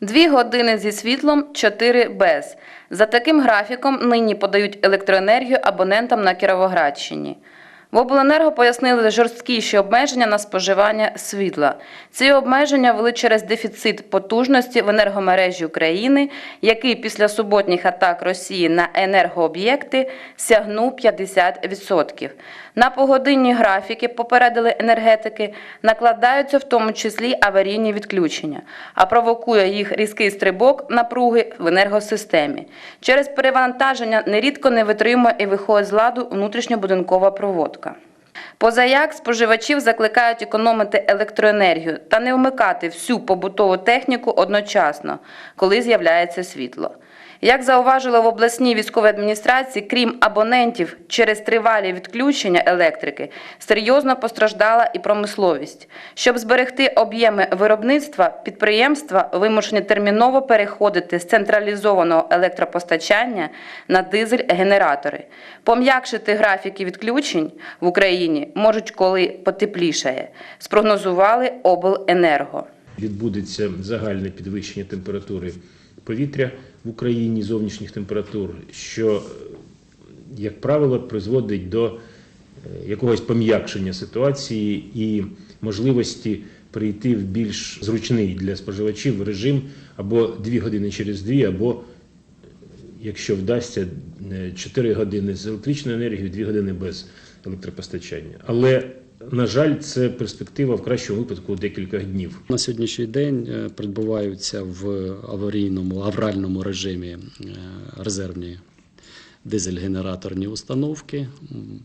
Дві години зі світлом, чотири без. За таким графіком нині подають електроенергію абонентам на Кіровоградщині. В обленерго пояснили жорсткіші обмеження на споживання світла. Ці обмеження вели через дефіцит потужності в енергомережі України, який після суботніх атак Росії на енергооб'єкти сягнув 50%. На погодинні графіки, попередили енергетики, накладаються в тому числі аварійні відключення, а провокує їх різкий стрибок напруги в енергосистемі. Через перевантаження нерідко не витримує і виходить з ладу внутрішньобудинкова проводка. Позаяк споживачів закликають економити електроенергію та не вмикати всю побутову техніку одночасно, коли з'являється світло. Як зауважили в обласній військовій адміністрації, крім абонентів через тривалі відключення електрики, серйозно постраждала і промисловість. Щоб зберегти об'єми виробництва, підприємства вимушені терміново переходити з централізованого електропостачання на дизель-генератори. Пом'якшити графіки відключень в Україні можуть, коли потеплішає, спрогнозували обленерго. відбудеться загальне підвищення температури повітря Україні, зовнішніх температур, що, е, як правило, призводить до е, якогось пом'якшення ситуації і можливості перейти в більш зручний для споживачів режим або 2 години через 2, або, е, якщо вдасться, 4 години з електричною енергією, 2 години без електропостачання. Але на жаль, це перспектива в кращому випадку декілька днів. На сьогоднішній день е, перебуваються в аварійному авральному режимі е, резервні дизель-генераторні установки.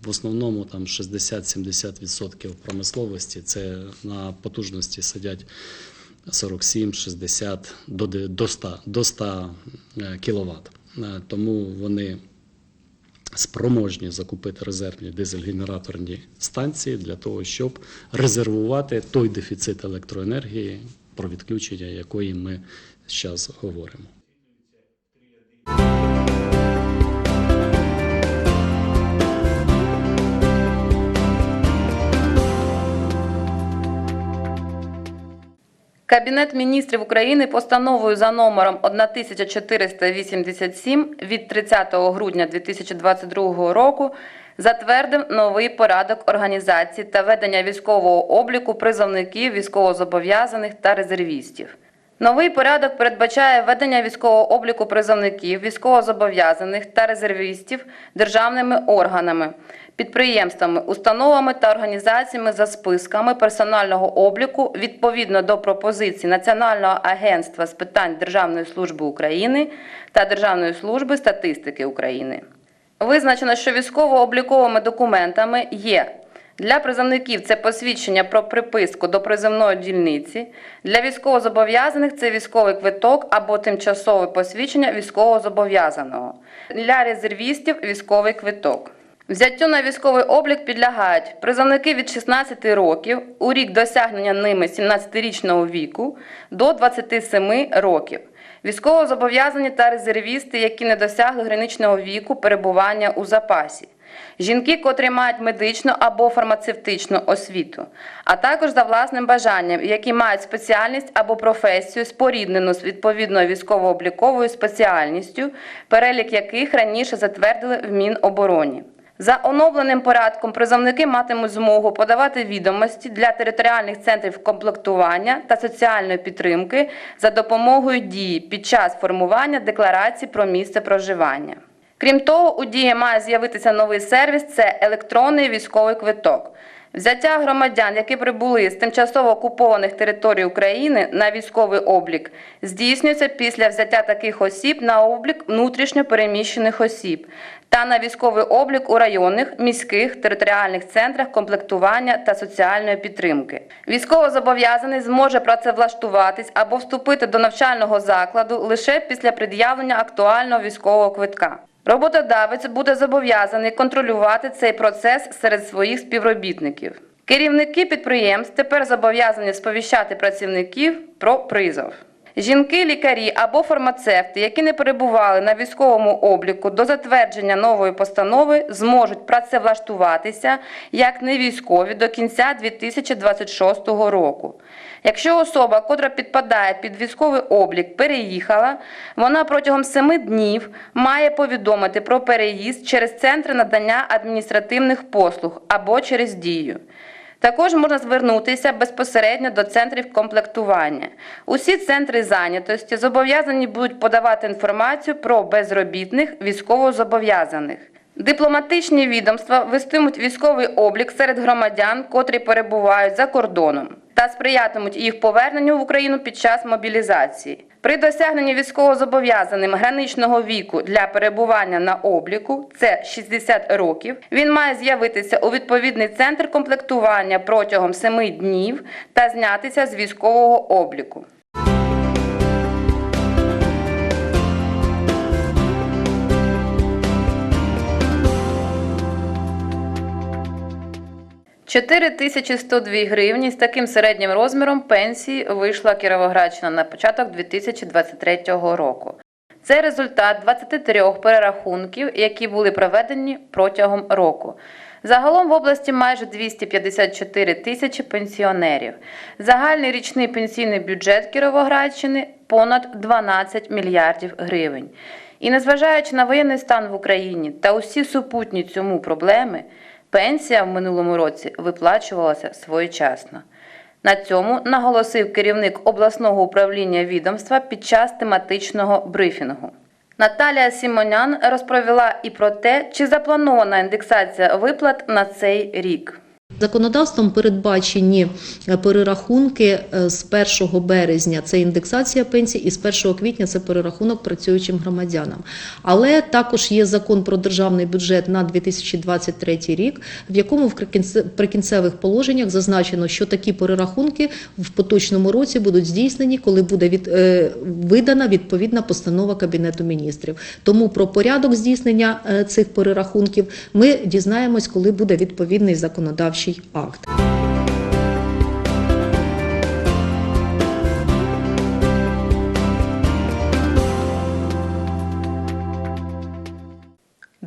В основному там 60-70% промисловості це на потужності сидять 47-60 до де- до 100, до 100 кВт. Тому вони спроможні закупити резервні дизель-генераторні станції для того, щоб резервувати той дефіцит електроенергії, про відключення якої ми зараз говоримо. Кабінет міністрів України постановою за номером 1487 від 30 грудня 2022 року затвердив новий порядок організації та ведення військового обліку призовників, військовозобов'язаних та резервістів. Новий порядок передбачає ведення військового обліку призовників, військовозобов'язаних та резервістів державними органами, підприємствами, установами та організаціями за списками персонального обліку відповідно до пропозицій Національного агентства з питань Державної служби України та Державної служби статистики України. Визначено, що військово-обліковими документами є для призовників це посвідчення про приписку до призовної дільниці, для військовозобов'язаних це військовий квиток або тимчасове посвідчення військовозобов'язаного, для резервістів військовий квиток. Взяттю на військовий облік підлягають призовники від 16 років у рік досягнення ними 17-річного віку до 27 років. Військовозобов'язані та резервісти, які не досягли граничного віку перебування у запасі. Жінки, котрі мають медичну або фармацевтичну освіту, а також за власним бажанням, які мають спеціальність або професію, споріднену з відповідною військово-обліковою спеціальністю, перелік яких раніше затвердили в Мінобороні. За оновленим порядком призовники матимуть змогу подавати відомості для територіальних центрів комплектування та соціальної підтримки за допомогою дії під час формування декларації про місце проживання. Крім того, у дії має з'явитися новий сервіс це електронний військовий квиток. Взяття громадян, які прибули з тимчасово окупованих територій України на військовий облік, здійснюється після взяття таких осіб на облік внутрішньо переміщених осіб та на військовий облік у районних, міських, територіальних центрах комплектування та соціальної підтримки. Військовозобов'язаний зможе працевлаштуватись або вступити до навчального закладу лише після пред'явлення актуального військового квитка. Роботодавець буде зобов'язаний контролювати цей процес серед своїх співробітників. Керівники підприємств тепер зобов'язані сповіщати працівників про призов. Жінки, лікарі або фармацевти, які не перебували на військовому обліку до затвердження нової постанови, зможуть працевлаштуватися як невійськові до кінця 2026 року. Якщо особа, котра підпадає під військовий облік, переїхала, вона протягом 7 днів має повідомити про переїзд через центри надання адміністративних послуг або через дію. Також можна звернутися безпосередньо до центрів комплектування. Усі центри зайнятості зобов'язані будуть подавати інформацію про безробітних військовозобов'язаних. Дипломатичні відомства вестимуть військовий облік серед громадян, котрі перебувають за кордоном, та сприятимуть їх поверненню в Україну під час мобілізації. При досягненні військовозобов'язаним граничного віку для перебування на обліку це 60 років. Він має з'явитися у відповідний центр комплектування протягом 7 днів та знятися з військового обліку. – 4102 гривні з таким середнім розміром пенсії вийшла Кіровоградщина на початок 2023 року. Це результат 23 перерахунків, які були проведені протягом року. Загалом в області майже 254 тисячі пенсіонерів. Загальний річний пенсійний бюджет Кіровоградщини понад 12 мільярдів гривень. І незважаючи на воєнний стан в Україні та усі супутні цьому проблеми, пенсія в минулому році виплачувалася своєчасно. На цьому наголосив керівник обласного управління відомства під час тематичного брифінгу. Наталія Сімонян розповіла і про те, чи запланована індексація виплат на цей рік. Законодавством передбачені е, перерахунки е, з 1 березня це індексація пенсій, і з 1 квітня це перерахунок працюючим громадянам. Але також є закон про державний бюджет на 2023 рік, в якому в прикінцевих положеннях зазначено, що такі перерахунки в поточному році будуть здійснені, коли буде від, е, видана відповідна постанова Кабінету міністрів. Тому про порядок здійснення цих перерахунків ми дізнаємось, коли буде відповідний законодавчий акт.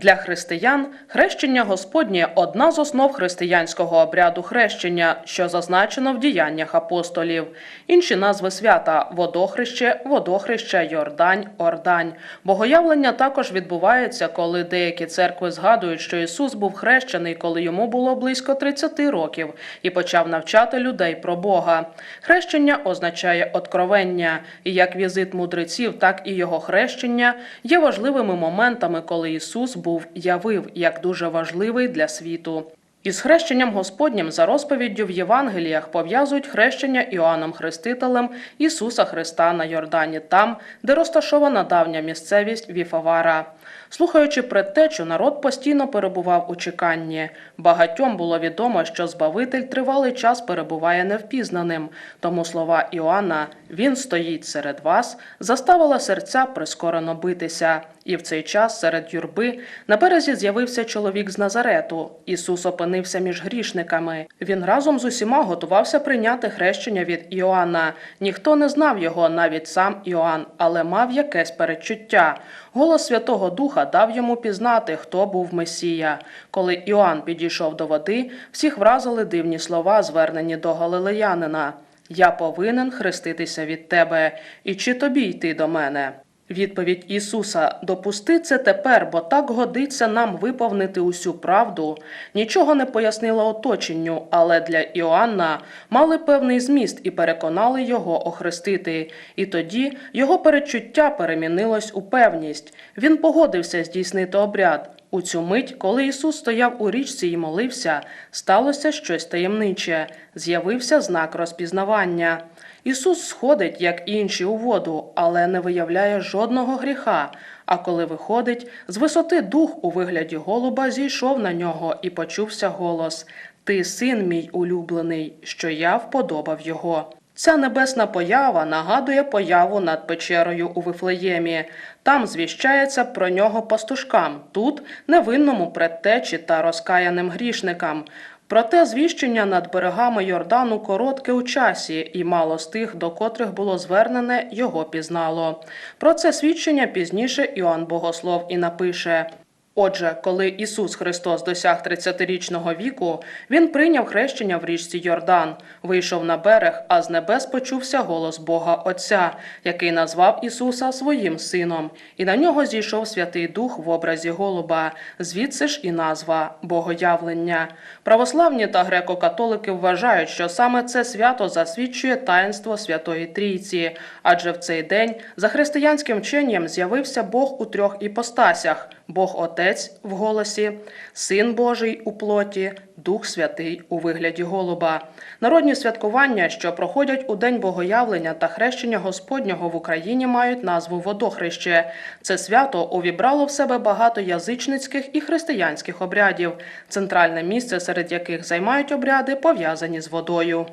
Для християн хрещення Господнє одна з основ християнського обряду хрещення, що зазначено в діяннях апостолів. Інші назви свята водохреще, водохреще, Йордань, Ордань. Богоявлення також відбувається, коли деякі церкви згадують, що Ісус був хрещений, коли йому було близько 30 років, і почав навчати людей про Бога. Хрещення означає откровення, і як візит мудреців, так і його хрещення є важливими моментами, коли Ісус був явив як дуже важливий для світу. Із хрещенням Господнім за розповіддю в Євангеліях пов'язують хрещення Іоанном Хрестителем Ісуса Христа на Йордані, там, де розташована давня місцевість Віфавара. Слухаючи предтечу, народ постійно перебував у чеканні. Багатьом було відомо, що Збавитель тривалий час перебуває невпізнаним. Тому слова Іоанна Він стоїть серед вас заставила серця прискорено битися. І в цей час серед юрби на березі з'явився чоловік з Назарету. Ісус опинився між грішниками. Він разом з усіма готувався прийняти хрещення від Іоанна. Ніхто не знав його, навіть сам Іоанн, але мав якесь передчуття. Голос Святого Духа дав йому пізнати, хто був Месія. Коли Іоанн підійшов до води, всіх вразили дивні слова, звернені до галилеянина. Я повинен хреститися від тебе, і чи тобі йти до мене? Відповідь Ісуса допусти це тепер, бо так годиться нам виповнити усю правду. Нічого не пояснила оточенню, але для Іоанна мали певний зміст і переконали його охрестити. І тоді його перечуття перемінилось у певність. Він погодився здійснити обряд. У цю мить, коли Ісус стояв у річці і молився, сталося щось таємниче. З'явився знак розпізнавання. Ісус сходить, як інші, у воду, але не виявляє жодного гріха. А коли виходить, з висоти дух у вигляді голуба зійшов на нього і почувся голос: Ти син мій улюблений, що я вподобав його. Ця небесна поява нагадує появу над печерою у Вифлеємі. Там звіщається про нього пастушкам, тут невинному предтечі та розкаяним грішникам. Проте звіщення над берегами Йордану коротке у часі, і мало з тих, до котрих було звернене, його пізнало. Про це свідчення пізніше Іоанн Богослов і напише. Отже, коли Ісус Христос досяг 30-річного віку, він прийняв хрещення в річці Йордан, вийшов на берег, а з небес почувся голос Бога Отця, який назвав Ісуса своїм сином, і на нього зійшов Святий Дух в образі голуба, звідси ж і назва Богоявлення. Православні та греко-католики вважають, що саме це свято засвідчує таїнство Святої Трійці, адже в цей день за християнським вченням з'явився Бог у трьох іпостасях: Бог Отець в голосі, Син Божий у плоті, Дух Святий у вигляді голуба. Народні святкування, що проходять у День Богоявлення та хрещення Господнього в Україні, мають назву Водохреще. Це свято увібрало в себе багато язичницьких і християнських обрядів, центральне місце серед яких займають обряди, пов'язані з водою.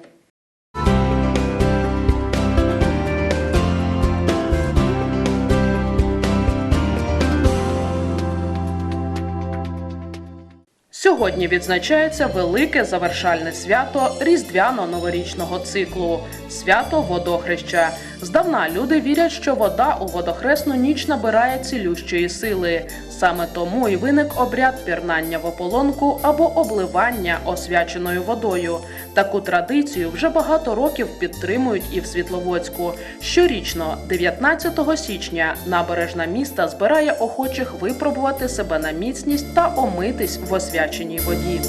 Сьогодні відзначається велике завершальне свято різдвяно-новорічного циклу свято водохреща. Здавна люди вірять, що вода у водохресну ніч набирає цілющої сили. Саме тому і виник обряд пірнання в ополонку або обливання освяченою водою. Таку традицію вже багато років підтримують і в Світловодську. Щорічно, 19 січня, набережна міста збирає охочих випробувати себе на міцність та омитись в освяченій воді.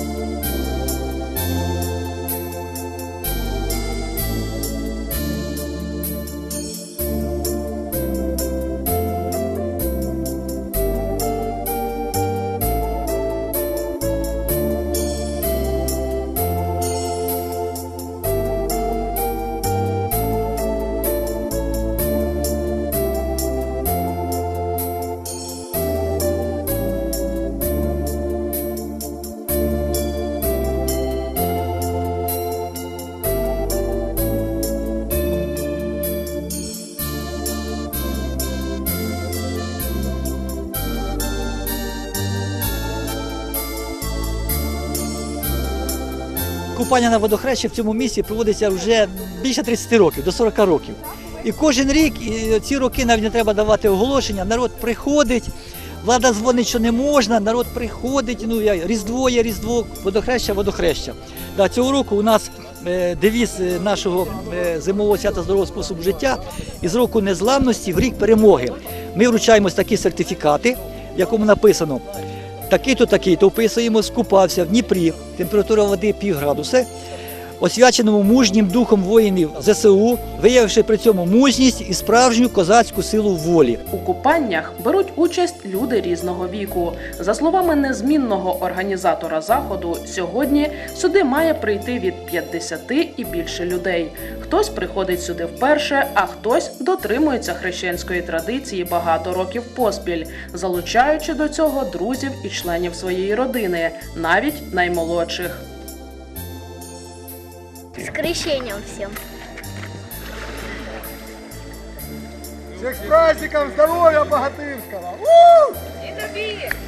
Купання на водохрещі в цьому місці проводиться вже більше 30 років, до 40 років. І кожен рік, і ці роки навіть не треба давати оголошення, народ приходить, влада дзвонить, що не можна, народ приходить, ну я, Різдво є Різдво, водохреща, водохреща. Да, цього року у нас е, девіз е, нашого е, зимового свята здорового способу життя із року незламності в рік перемоги. Ми вручаємо ось такі сертифікати, якому написано такий-то, такий-то. Вписуємо, скупався в Дніпрі, температура води пів градуса, освяченому мужнім духом воїнів ЗСУ, виявивши при цьому мужність і справжню козацьку силу волі. У купаннях беруть участь люди різного віку. За словами незмінного організатора заходу, сьогодні сюди має прийти від 50 і більше людей. Хтось приходить сюди вперше, а хтось дотримується хрещенської традиції багато років поспіль, залучаючи до цього друзів і членів своєї родини, навіть наймолодших. С крещением всем. Всех с праздником здоровья богатырского!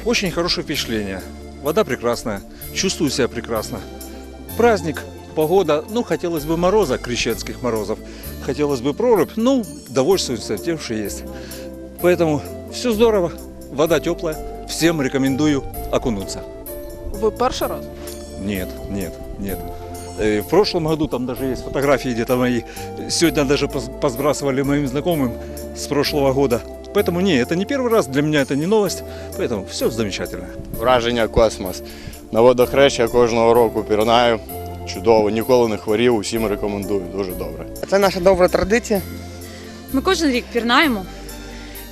Очень хорошее впечатление. Вода прекрасная, чувствую себя прекрасно. Праздник, погода, ну, хотелось бы мороза, крещенских морозов. Хотелось бы прорубь, ну, довольствуемся тем, что есть. Поэтому все здорово, вода теплая, всем рекомендую окунуться. Ви перший раз? Нет, нет, нет. Э, В прошлом году там даже есть фотографии где-то мои. Сегодня даже поз- позбрасывали моим знакомым с прошлого года. Поэтому не, это не первый раз, для меня это не новость. Поэтому все замечательно. Враження космос. На водохреща кожного року пірнаю. Чудово, ніколи не хворів, усім рекомендую. Дуже добре. Це наша добра традиція. Ми кожен рік пірнаємо.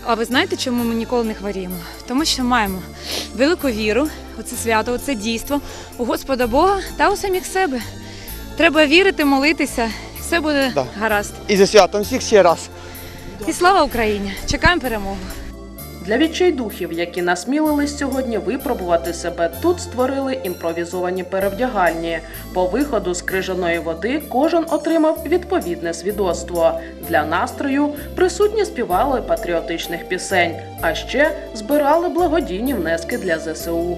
А ви знаєте, чому ми ніколи не хворіємо? Тому що маємо велику віру у це свято, у це дійство, у Господа Бога та у самих себе. Треба вірити, молитися, все буде Да. гаразд. І зі святом всіх ще раз. І слава Україні! Чекаємо перемогу! Для відчайдухів, які насмілились сьогодні випробувати себе, тут створили імпровізовані перевдягальні. По виходу з крижаної води кожен отримав відповідне свідоцтво. Для настрою присутні співали патріотичних пісень, а ще збирали благодійні внески для ЗСУ.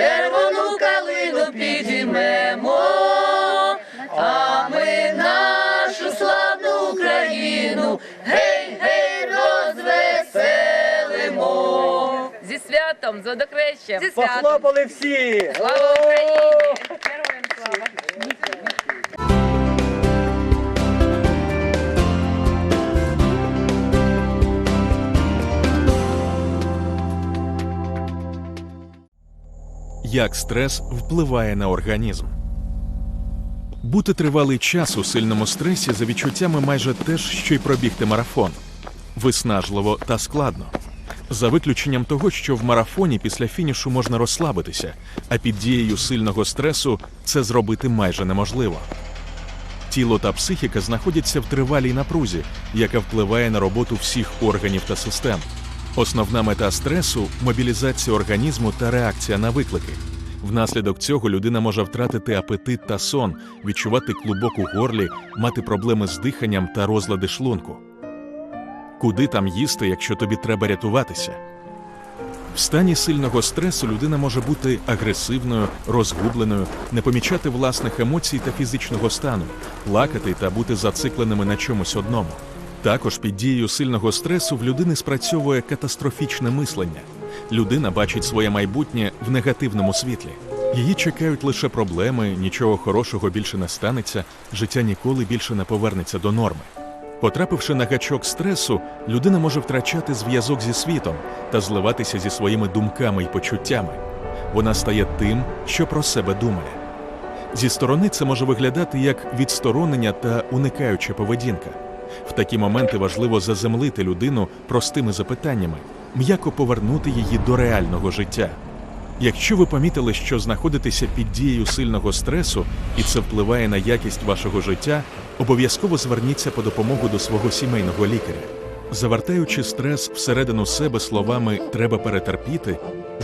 червону калину підіймемо, а ми нашу славну Україну гей, гей, розвеселимо. Зі святом, з водокрещем. Зі Похлопали всі! Слава Україні! Як стрес впливає на організм. Бути тривалий час у сильному стресі за відчуттями майже те ж, що й пробігти марафон. Виснажливо та складно. За виключенням того, що в марафоні після фінішу можна розслабитися, а під дією сильного стресу це зробити майже неможливо. Тіло та психіка знаходяться в тривалій напрузі, яка впливає на роботу всіх органів та систем. Основна мета стресу мобілізація організму та реакція на виклики. Внаслідок цього людина може втратити апетит та сон, відчувати клубок у горлі, мати проблеми з диханням та розлади шлунку. Куди там їсти, якщо тобі треба рятуватися? В стані сильного стресу людина може бути агресивною, розгубленою, не помічати власних емоцій та фізичного стану, плакати та бути зацикленими на чомусь одному. Також під дією сильного стресу в людини спрацьовує катастрофічне мислення. Людина бачить своє майбутнє в негативному світлі. Її чекають лише проблеми, нічого хорошого більше не станеться, життя ніколи більше не повернеться до норми. Потрапивши на гачок стресу, людина може втрачати зв'язок зі світом та зливатися зі своїми думками і почуттями. Вона стає тим, що про себе думає. Зі сторони це може виглядати як відсторонення та уникаюча поведінка. В такі моменти важливо заземлити людину простими запитаннями, м'яко повернути її до реального життя. Якщо ви помітили, що знаходитеся під дією сильного стресу і це впливає на якість вашого життя, обов'язково зверніться по допомогу до свого сімейного лікаря. Завертаючи стрес всередину себе словами треба перетерпіти,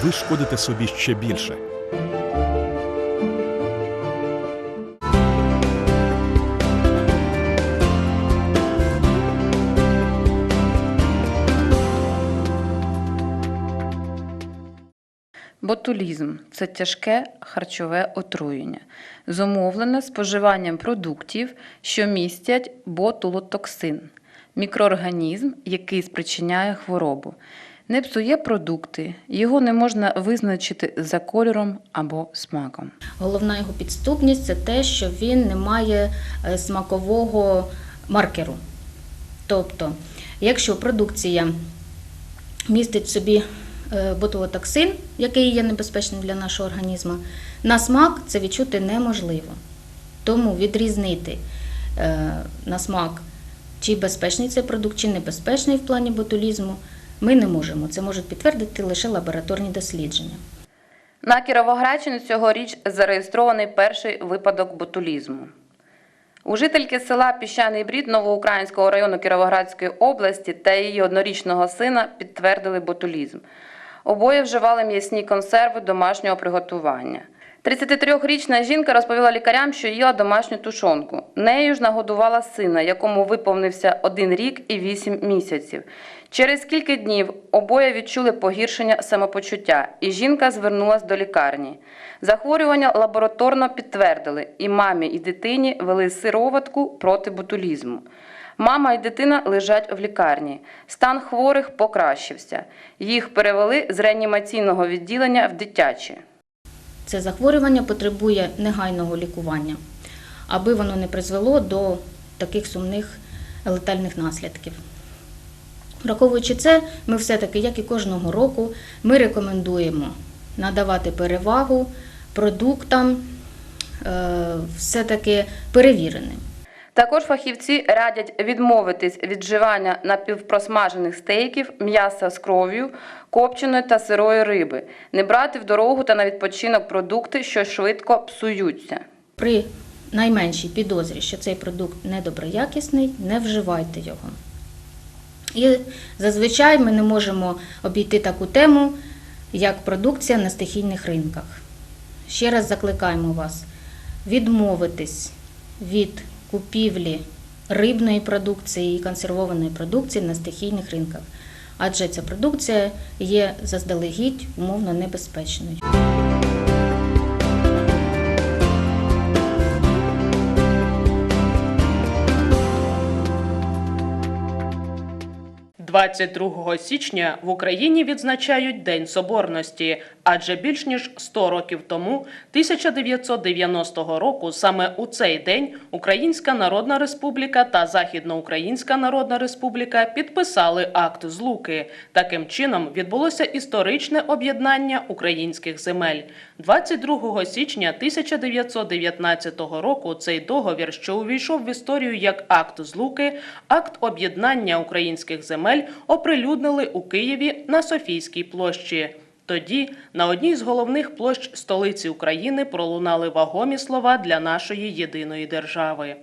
ви шкодите собі ще більше. Ботулізм це тяжке харчове отруєння, зумовлене споживанням продуктів, що містять ботулотоксин, мікроорганізм, який спричиняє хворобу. Не псує продукти, його не можна визначити за кольором або смаком. Головна його підступність це те, що він не має е, смакового маркеру. Тобто, якщо продукція містить собі ботулотоксин, який є небезпечним для нашого організму, на смак це відчути неможливо. Тому відрізнити е, на смак, чи безпечний цей продукт, чи небезпечний в плані ботулізму, ми не можемо. Це можуть підтвердити лише лабораторні дослідження. На Кіровоградщині цьогоріч зареєстрований перший випадок ботулізму. У жительки села Піщаний Брід Новоукраїнського району Кіровоградської області та її однорічного сина підтвердили ботулізм. Обоє вживали м'ясні консерви домашнього приготування. 33-річна жінка розповіла лікарям, що їла домашню тушонку. Нею ж нагодувала сина, якому виповнився один рік і вісім місяців. Через кілька днів обоє відчули погіршення самопочуття, і жінка звернулася до лікарні. Захворювання лабораторно підтвердили, і мамі і дитині вели сироватку проти ботулізму. Мама і дитина лежать в лікарні. Стан хворих покращився. Їх перевели з реанімаційного відділення в дитяче. Це захворювання потребує негайного лікування, аби воно не призвело до таких сумних летальних наслідків. Враховуючи це, ми все-таки, як і кожного року, ми рекомендуємо надавати перевагу продуктам е, все-таки перевіреним. Також фахівці радять відмовитись від вживання напівпросмажених стейків, м'яса з кров'ю, копченої та сирої риби, не брати в дорогу та на відпочинок продукти, що швидко псуються. При найменшій підозрі, що цей продукт недоброякісний, не вживайте його. І зазвичай ми не можемо обійти таку тему, як продукція на стихійних ринках. Ще раз закликаємо вас відмовитись від купівлі рибної продукції і консервованої продукції на стихійних ринках, адже ця продукція є заздалегідь умовно небезпечною. – 22 січня в Україні відзначають День Соборності, адже більш ніж 100 років тому, 1990 року, саме у цей день Українська Народна Республіка та Західноукраїнська Народна Республіка підписали акт злуки. Таким чином відбулося історичне об'єднання українських земель. 22 січня 1919 року цей договір, що увійшов в історію як акт злуки, акт об'єднання українських земель оприлюднили у Києві на Софійській площі. Тоді на одній з головних площ столиці України пролунали вагомі слова для нашої єдиної держави.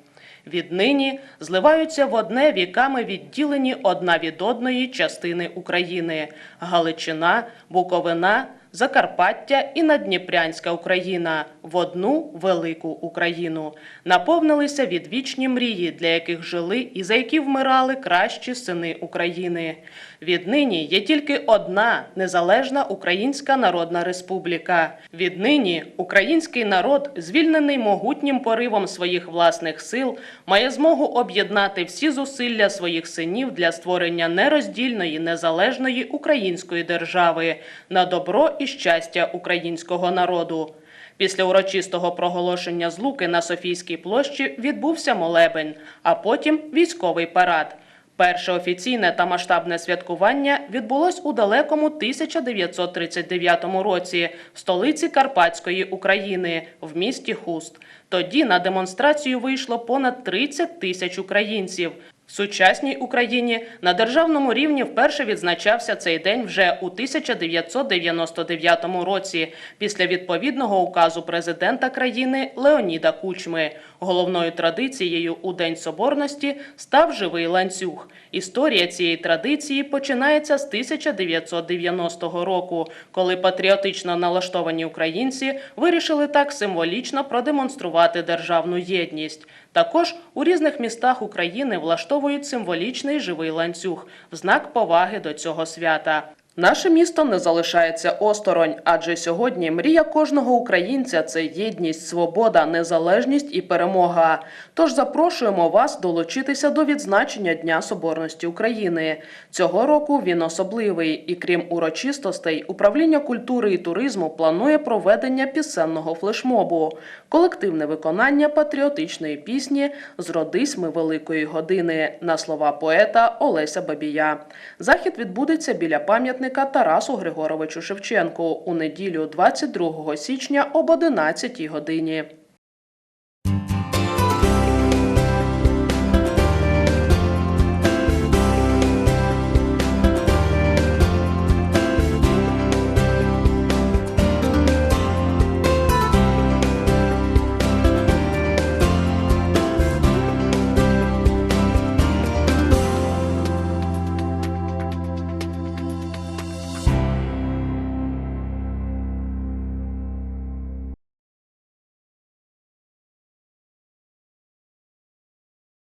Віднині зливаються в одне віками відділені одна від одної частини України: Галичина, Буковина, Закарпаття і Надніпрянська Україна в одну велику Україну. Наповнилися відвічні мрії, для яких жили і за які вмирали кращі сини України. Віднині є тільки одна незалежна Українська Народна Республіка. Віднині український народ, звільнений могутнім поривом своїх власних сил, має змогу об'єднати всі зусилля своїх синів для створення нероздільної незалежної української держави на добро і щастя українського народу. Після урочистого проголошення злуки на Софійській площі відбувся молебень, а потім військовий парад. Перше офіційне та масштабне святкування відбулось у далекому 1939 році в столиці Карпатської України в місті Хуст. Тоді на демонстрацію вийшло понад 30 тисяч українців. В сучасній Україні на державному рівні вперше відзначався цей день вже у 1999 році після відповідного указу президента країни Леоніда Кучми. Головною традицією у День Соборності став живий ланцюг. Історія цієї традиції починається з 1990 року, коли патріотично налаштовані українці вирішили так символічно продемонструвати державну єдність. Також у різних містах України влаштовують символічний живий ланцюг в знак поваги до цього свята. Наше місто не залишається осторонь, адже сьогодні мрія кожного українця це єдність, свобода, незалежність і перемога. Тож запрошуємо вас долучитися до відзначення Дня Соборності України. Цього року він особливий, і крім урочистостей, управління культури і туризму планує проведення пісенного флешмобу, колективне виконання патріотичної пісні Зродись ми великої години на слова поета Олеся Бабія. Захід відбудеться біля пам'ятника Тарасу Григоровичу Шевченку у неділю 22 січня об 11 годині.